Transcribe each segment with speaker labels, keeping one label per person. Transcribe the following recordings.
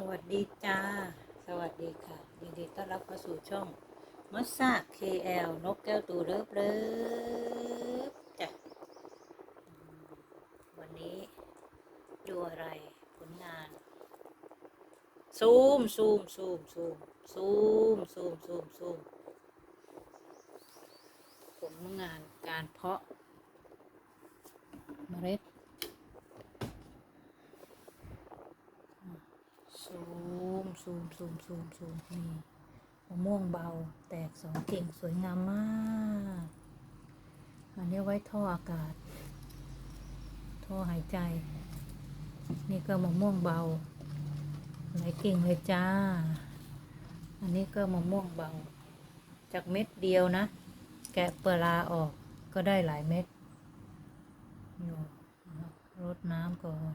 Speaker 1: สวัสดีจ้า สวัสดีค่ะ ยินดีต้อนรับเข้าสู่ช่องมัสซ่า KL นกแก้วตูเลิฟเลิฟจ้ะ วันนี้ดูอะไรผลงาน ซูมซูมซูมซูมซูมซูมซูมซูมผลงานการเพาะเมล็ด ซูมซูมซูมซูมซูมนี่มะม่วงเบาแตกสองกิ่งสวยงามมากอันนี้ไว้ท่ออากาศ ท่อหายใจ นี่ก็มะม่วงเบาหลายกิ่งเลยจ้า อันนี้ก็มะม่วงเบา จากเม็ดเดียวนะ แกะเปลาออกก็ได้หลายเม็ดอยู่รดน้ำก่อน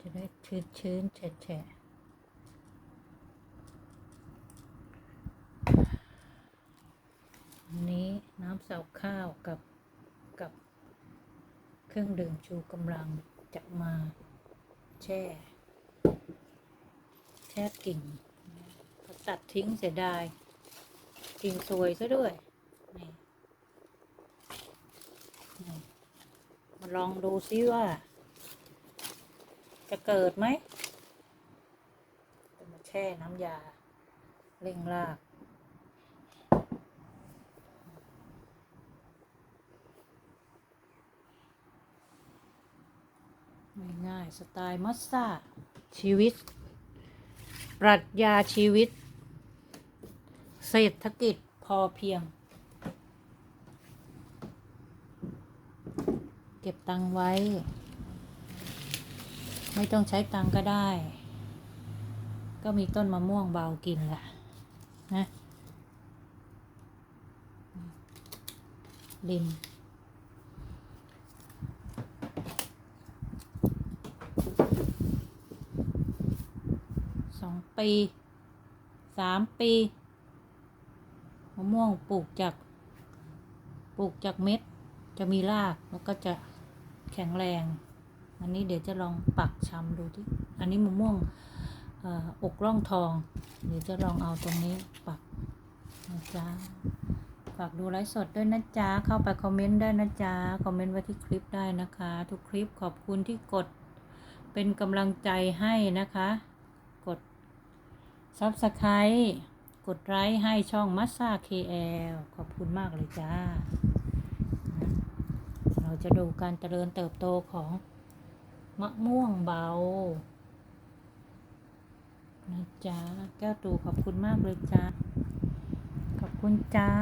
Speaker 1: จะได้ชื้นชื้นแฉะแฉะอันนี้น้ำเสาข้าวกับกับเครื่องดื่มชูกำลังจะมาแช่ แช่กิ่งตัดทิ้งเสียดาย กิ่งสวยซะด้วยนี่มาลองดูซิว่า จะเกิดไหมจะมาแช่น้ำยาเร่งรากง่ายๆสไตล์มัสซาชีวิต ปรัชญาชีวิต เศรษฐกิจพอเพียง เก็บตังไว้ ไม่ต้องใช้ตังก็ได้ ก็มีต้นมะม่วงเบากินแหละนะดินสองปีสามปีมะม่วงปลูกจากปลูกจากเม็ด จะมีรากแล้วก็จะแข็งแรง อันนี้เดี๋ยวจะลองปักชำดูที่อันนี้มะม่วงอกร่องทอง เดี๋ยวจะลองเอาตรงนี้ปักนะจ๊ะฝากดูไลฟ์สดด้วยนะจ๊ะ เข้าไปคอมเมนต์ได้นะจ๊ะ คอมเมนต์ไว้ที่คลิปได้นะคะ ทุกคลิปขอบคุณที่กดเป็นกำลังใจให้นะคะ กด Subscribe กดไลค์ให้ช่องมัสซา KL ขอบคุณมากเลยจ้า เราจะดูการเจริญเติบโตของ มะม่วงเบา นะจ๊ะ แก้วตูขอบคุณมากเลยจ้าขอบคุณจ้า